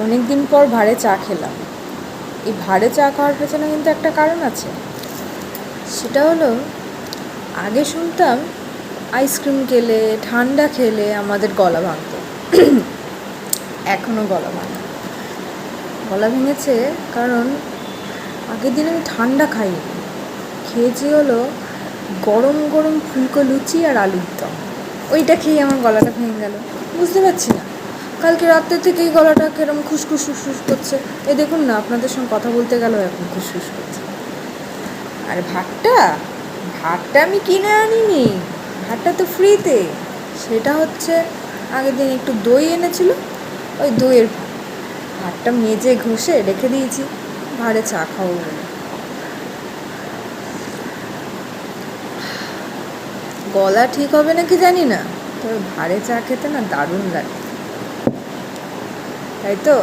অনেক দিন পর ভাঁড়ে চা খেলাম। এই ভাঁড়ে চা খাওয়ার পেছনে কিন্তু একটা কারণ আছে। সেটা হলো, আগে শুনতাম আইসক্রিম খেলে, ঠান্ডা খেলে আমাদের গলা ভাঙতো। এখনও গলা ভাঙে। গলা ভেঙেছে কারণ আগের দিন আমি ঠান্ডা খাইনি। খেয়েছি হলো গরম গরম ফুলকো লুচি আর আলুর দম। ওইটা খেয়ে আমার গলাটা ভেঙে গেল। বুঝতে পারছি না। কালকে রাত্রে থেকেই গলাটা কিরম খুসখুস খুসখুস করছে। এই দেখুন না, আপনাদের সঙ্গে কথা বলতে গেলেও এখন খুসখুস করছে। আর ভাতটা? ভাতটা আমি কিনে আনিনি। ভাতটা তো ফ্রিতে। সেটা হচ্ছে, আগের দিন একটু দই এনেছিল, ওই দইয়ের ভাত। ভাতটা মেজে ঘষে রেখে দিয়েছি ভাড়ে চা খাব বলে। গলা ঠিক হবে নাকি জানি না, তবে ভাড়ে চা খেতে না দারুণ লাগে। তাই তো